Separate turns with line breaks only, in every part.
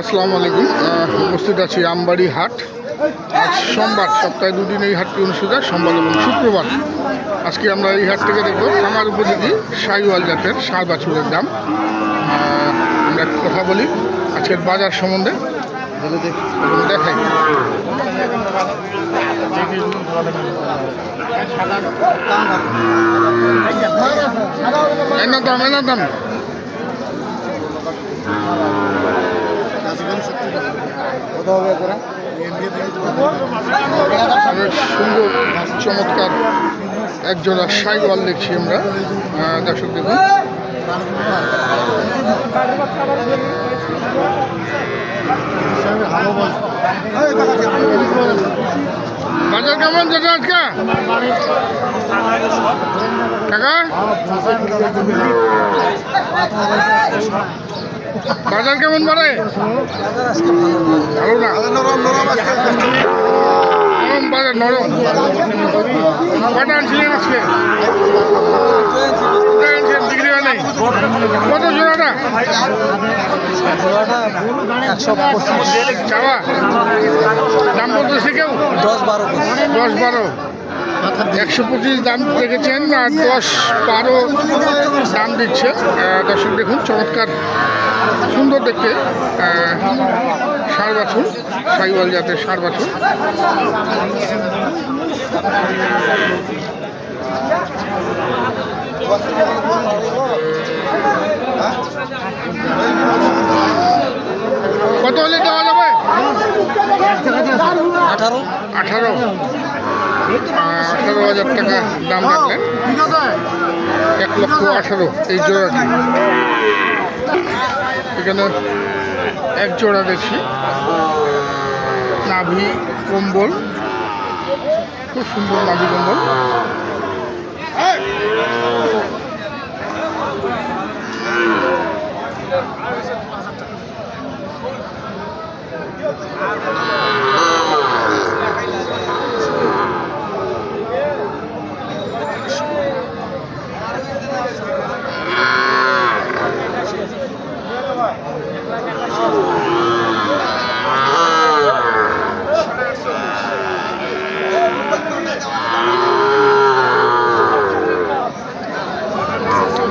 আসসালামু আলাইকুম। উপস্থিত আছি আমবাড়ি হাট। আজ সোমবার, সপ্তাহে দুদিন এই হাটটি অনুষ্ঠিত হয়, সোমবার এবং শুক্রবার। আজকে আমরা এই হাট থেকে দেখব খামার উপযোগী সাইওয়াল জাতের সার বাছুরের দাম। আমরা কথা বলি আজকের বাজার সম্বন্ধে। দেখাই। এনা দাম এনা দাম। অনেক সুন্দর চমৎকার একজোড়া সাইওয়াল দেখছি আমরা। দর্শক দেখুন। বাজার কেমন যেটা আজকে? কাকা? বাজার কেমন বাড়ে? ভালো না?
নরম
বাজার নরম কটা আনছিলেন আজকে? বিক্রি হয় নাই কত জোড়াটা?
একশো পঁচিশ।
চাওয়া? দাম বলতেছে কেউ?
দশ বারো
দশ বারো। একশো পঁচিশ দাম রেখেছেন আর দশ বারো দাম দিচ্ছে। দর্শক দেখুন চমৎকার। সুন্দর দেখতে। ষাঁড় বাছুর সাইওয়াল জাতের ষাঁড় বাছুর। কত হলে দেওয়া যাবে?
আঠারো।
আঠারো। আঠারো হাজার টাকা দাম রাখলেন এক লক্ষ আঠারো এই জোড়াটি। এখানে এক জোড়া দেখছি নাভি কম্বল। খুব সুন্দর নাভি কম্বল।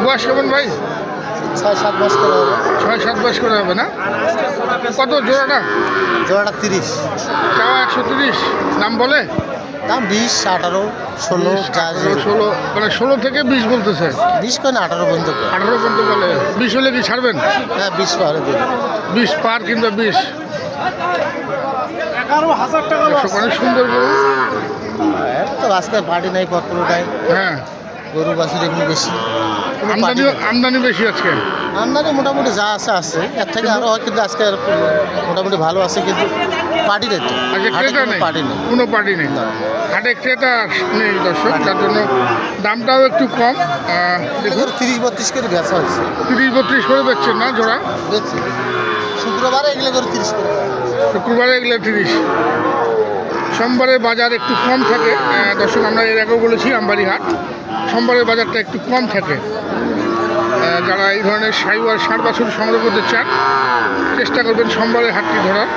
বয়স কেমন ভাই?
ছয় সাত মাস করে হবে।
ছয় সাত বয়স করে হবে না? কত জোড়াটা?
জোড়াটা তিরিশ।
চাওয়া একশো তিরিশ। দাম বলে?
দাম বিশ আঠারো ষোলো
ষোলো মানে ষোলো থেকে বিশ বলতেছে।
বিশ করে না আঠারো পর্যন্ত
আঠারো পর্যন্ত বলে। বিশ হলে কি ছাড়বেন?
হ্যাঁ বিশ পারে
বিশ পার কিংবা বিশ। দর্শক, অনেক সুন্দর গরু।
তো আজকে পার্টি নাই পত্র নাই।
হ্যাঁ।
গরু বাছুর এগুলো বেশি
আমদানি আমদানি বেশি আজকে?
আমদানি মোটামুটি যা আছে আছে। এর থেকে আরও হয় কিন্তু আজকে আর মোটামুটি ভালো আছে কিন্তু পার্টি নেই তো।
আজকে ক্রেতা নেই?
পার্টি নেই।
কোনো পার্টি নেই? হাটে ক্রেতা নেই দর্শক তার জন্য দামটাও একটু কম। দেখুন।
তিরিশ বত্রিশ করে বেচা হয়েছে
তিরিশ বত্রিশ করে বেচছেন না জোড়া?
বেচছি। শুক্রবারে এগুলো করে তিরিশ করে।
শুক্রবারে এগুলো তিরিশ। সোমবারে বাজার একটু কম থাকে। দর্শক আমরা এর আগেও বলেছি আমবাড়ি হাট। সোমবারের বাজারটা একটু কম থাকে। যারা এই ধরনের সাইওয়ার ষাট বছর সংগ্রহ করতে চান, চেষ্টা করবেন সোমবারের হাটটি ধরার।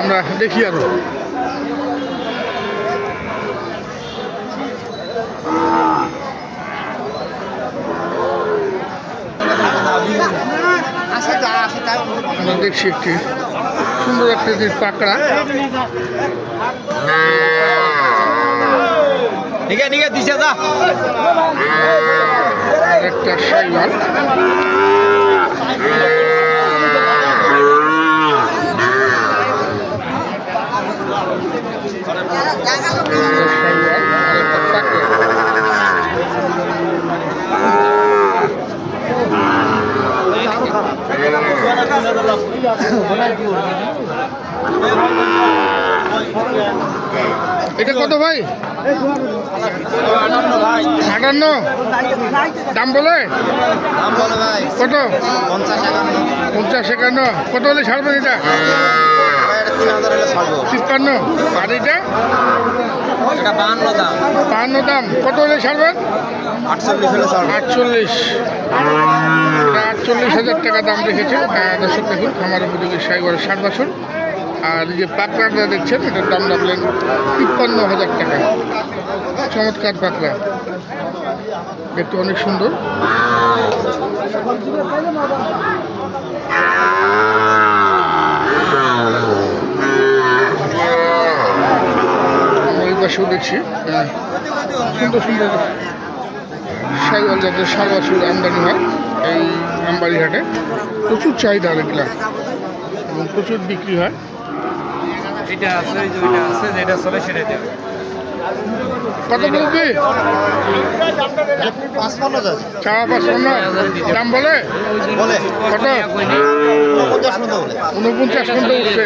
আমরা দেখি আরও আমরা দেখছি একটি সুন্দর একটা যে পাকড়া।
ঠিক আছে দিছে যা।
একটা পাকড়া এটা কত ভাই? আটান্ন দাম বলে? কত?
পঞ্চাশ একান্ন।
কত হলে ছাড়বেন এটা? তিপ্পান্ন। আর এটা?
বাহান্ন দাম।
বাহান্ন দাম কত হলে ছাড়বেন?
আটচল্লিশ।
আটচল্লিশ হাজার টাকা দাম রেখেছে। দর্শক দেখুন, খামার উপযোগী সাইবার ষাট বছর। আর যে পাকড়াটা দেখছেন এটার দাম রাখলেন তিপ্পান্ন হাজার টাকা। চমৎকার পাকড়া। দেখতে অনেক সুন্দর। আমরা এই দেখছি আহ, সুন্দর সুন্দর। সাইওয়াল জাতের বাছুর আমদানি হয় এই আমবাড়ি প্রচুর চাহিদা এগুলা। এবং প্রচুর বিক্রি হয়।
এটা আছে ওই ওইটা আছে যেটা চলে সেটাই দেবে।
কত বলবি?
পাঁচপান্ন
চাওয়া পাঁচপান্ন দাম বলে?
বলে।
কত?
পঞ্চাশ
উনপঞ্চাশ পর্যন্ত উঠছে।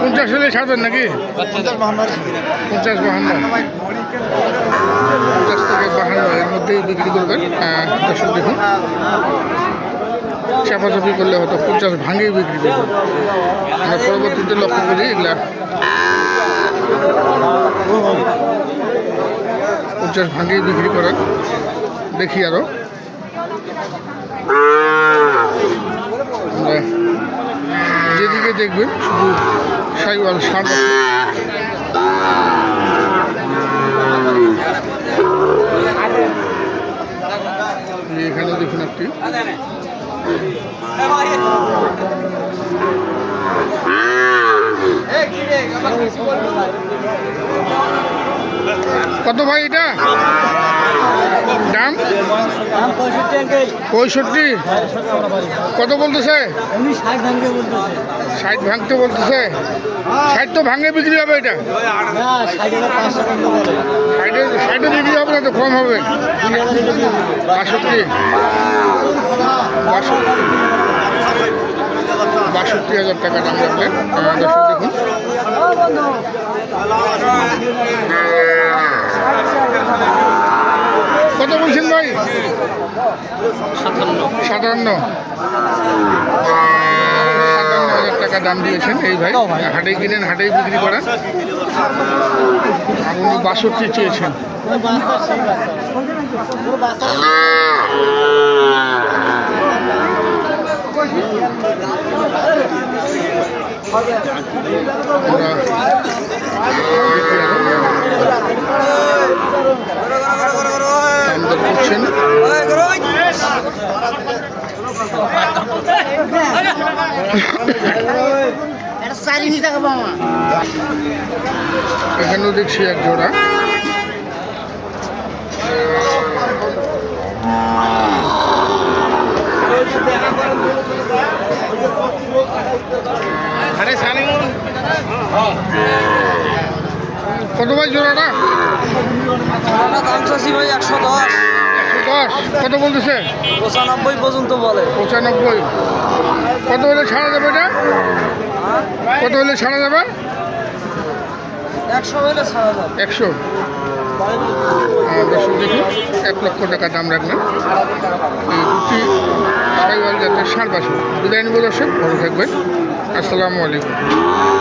পঞ্চাশ হলে ছাড়বেন নাকি?
পঞ্চাশ বাহান্ন
পঞ্চাশ বাহান্ন। পঞ্চাশ থেকে বাহান্ন এর মধ্যেই বিক্রি করবেন। দর্শক দেখুন। চাপাচাপি করলে হয়তো পঞ্চাশ ভাঙেই বিক্রি আমরা পরবর্তীতে লক্ষ্য করি এগুলা পঞ্চাশ ভাঙেই বিক্রি করেন দেখি আরও। যেদিকে দেখবেন শুধু সাইওয়াল সার। এখানে দেখুন একটি। কত ভাই এটা? দাম? পঁয়ষট্টি। কত বলতেছে? ষাট ভাঙতে বলতেছে। ষাট তো ভাঙে বিক্রি হবে এটা। ষাটে বিক্রি হবে না তো কম হবে। বাষট্টি বাষট্টি হাজার টাকা দাম আহ, দর্শক দেখুন। কত বলছেন ভাই? সাতান্ন। সাতান্ন টাকা দাম দিয়েছেন এই ভাই। হাটেই কিনেন হাটেই বিক্রি করেন। আর উনি বাষট্টি চেয়েছেন দেখি আরও। দাম দর করছেন এখানেও দেখছি এক জোড়া কত ভাই জোড়াটা
দাম চাষি ভাই একশো দশ।
একশো দশ। কত বলতেছে?
পঁচানব্বই পর্যন্ত বলে।
পঁচানব্বই। কত হলে ছাড়া যাবে এটা? কত হলে ছাড়া যাবে?
একশো হলে ছাড়া যাবে।
একশো। দর্শক দেখুন এক লক্ষ টাকা দাম রাখলেন এই দুটি সাইওয়াল জাতের ষাট বছর বিদায় নিব দর্শক ভালো থাকবেন। আসসালামু আলাইকুম